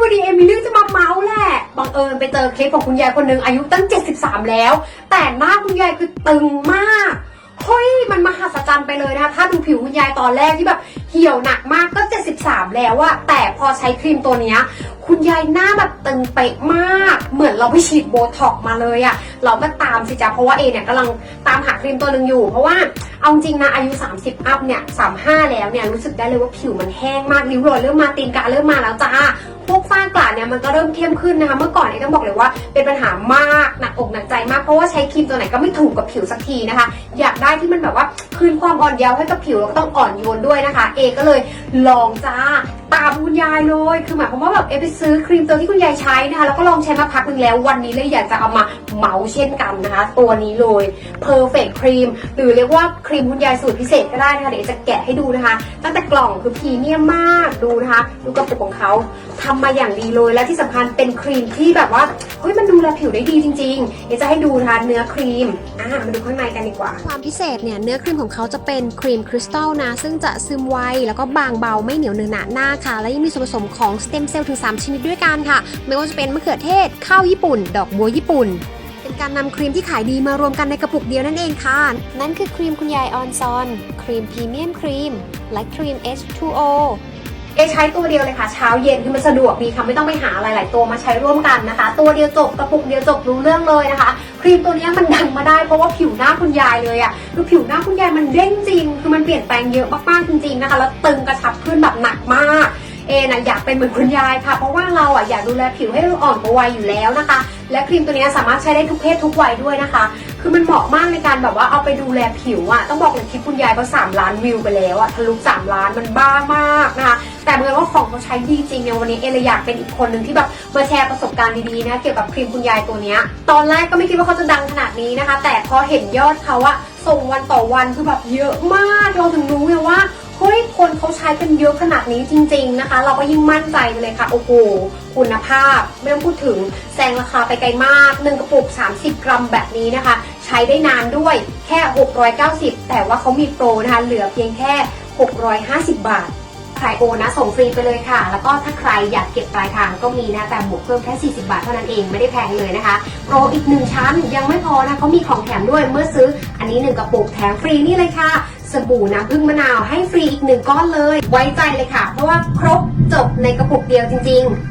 วันนี้เอมิลี่จะมาเมาส์แหละ บังเอิญไปเจอคลิปของคุณยายคนหนึ่งอายุตั้ง 73 แล้ว แต่หน้าคุณยายคือตึงมากเฮ้ยมันมหัศจรรย์ไปเลยนะคะถ้าดูผิวคุณยายตอนแรกที่แบบเหี่ยวหนักมากก็ 73 แล้วอะแต่พอใช้ครีมตัวเนี้ยคุณยายหน้าแบบตึงเป๊ะมาก เหมือนเราไปฉีดโบท็อกมาเลยอะเราก็ตามสิจ้าเพราะว่าเอเนี่ยกำลังตามหาครีมตัวหนึ่งอยู่ เพราะว่าเอาจริงนะอายุ 30 อัพเนี่ย 35 แล้วเนี่ยรู้สึกได้เลยว่าผิวมันแห้งมากริ้วรอยเริ่มมาตีนกาเริ่มมาแล้วจ้า พวกฝ้ากระเนี่ยมันก็เริ่มเข้มขึ้นนะคะ เมื่อก่อนเนี่ยต้องบอกเลยว่าเป็นปัญหามากหนักอกหนักใจมากเพราะว่าใช้ครีมตัวไหนก็ไม่ถูกกับผิวสักทีนะคะ อยากได้ที่มันแบบว่าคืนความอ่อนเยาว์ให้กับผิวแล้วก็ต้องอ่อนโยนด้วยนะคะ เอก็เลยลองจ้า ตามคุณยายเลย คือหมายความว่าแบบเอไปซื้อครีมตัวที่คุณยายใช้นะคะ แล้วก็ลองใช้มาพักหนึ่งแล้ว วันนี้เลยอยากจะเอามาเหมาเช่นกันนะคะ ตัวนี้เลย perfect cream หรือเรียกว่าครีมคุณยายสูตรพิเศษก็ได้นะคะ เดี๋ยวจะแกะให้ดูนะคะ ตั้งแต่กล่องคือพรีเมียมมากดูนะคะ ดูกระปุกของเขาทำมาอย่างดีเลย และที่สำคัญเป็นครีมที่แบบว่า เฮ้ยมันดูแลผิวได้ดีจริง ๆ เดี๋ยวจะให้ดูนะคะเนื้อครีม อะมาดูข้างในกันดีกว่า ความพิเศษเนี่ยเนื้อครีมของเขาจะเป็นครีมคริสตัลนะ ซึ่งจะซึมไวแล้วก็บางเบาไม่เหนียวเนื้อหนาหน้าค่ะและยังมีส่วนผสมของสเต็มเซลล์ถึง 3 ชนิดด้วยกันค่ะ ไม่ว่าจะเป็นมะเขือเทศ ข้าวญี่ปุ่น ดอกบัวญี่ปุ่น เป็นการนำครีมที่ขายดีมารวมกันในกระปุกเดียวนั่นเองค่ะ นั่นคือครีมคุณยายออนซอน ครีมพรีเมียมครีม และครีม H2O เอใช้ตัวเดียวเลยค่ะ เช้าเย็นคือมันสะดวกดีค่ะไม่ต้องไปหาหลาย ๆ ตัวมาใช้ร่วมกันนะคะ ตัวเดียวจบกระปุกเดียวจบรู้เรื่องเลยนะคะ ครีมตัวนี้มันดังมาได้เพราะว่าผิวหน้าคุณยายเลยอะ่ะคือผิวหน้าคุณยายมันเด้งจริง คือมันเปลี่ยนแปลงเยอะมาก ๆ จริง ๆ นะคะ แล้วตึงกระชับขึ้นแบบหนักมาก เอะอยากเป็นเหมือนคุณยายค่ะ เพราะว่าเราอะอยากดูแลผิวให้อ่อนกว่าวัยอยู่แล้วนะคะ และครีมตัวนี้สามารถใช้ได้ทุกเพศทุกวัยด้วยนะคะ คือมันเหมาะมากในการแบบว่าเอาไปดูแลผิวอะต้องบอกเลยคลิปคุณยายก็3ล้านวิวไปแล้วอะทะลุ3ล้านมันบ้ามากนะคะแต่เมื่อว่าของเขาใช้ดีจริงเนี่ยวันนี้เอเลยอยากเป็นอีกคนหนึ่งที่แบบมาแชร์ประสบการณ์ดีๆนะเกี่ยวกับครีมคุณยายตัวนี้ตอนแรกก็ไม่คิดว่าเขาจะดังขนาดนี้นะคะ แต่พอเห็นยอดเขาอะ ส่งวันต่อวันคือแบบเยอะมากเราถึงรู้ไงว่าเฮ้ยคนเขาใช้กันเยอะขนาดนี้จริง ๆนะคะ เราก็ยิ่งมั่นใจเลยค่ะโอ้โหคุณภาพไม่ต้องพูดถึงแซงราคาไปไกลมากหนึ่งกระปุก 30 กรัมแบบนี้นะคะ ใช้ได้นานด้วยแค่ 690 แต่ว่าเขามีโปรนะคะเหลือเพียงแค่ 650 บาท ใครโอนนะส่งฟรีไปเลยค่ะ แล้วก็ถ้าใครอยากเก็บปลายทางก็มีนะแต่บวกเพิ่มแค่ 40 บาทเท่านั้นเองไม่ได้แพงเลยนะคะโปรอีกหนึ่งชั้นยังไม่พอนะเขามีของแถมด้วยเมื่อซื้อ อันนี้ 1 กระปุกแถมฟรีนี่เลยค่ะสบู่น้ำผึ้งมะนาวให้ฟรีอีกหนึ่งก้อนเลย ไว้ใจเลยค่ะ เพราะว่าครบจบในกระปุกเดียวจริง ๆ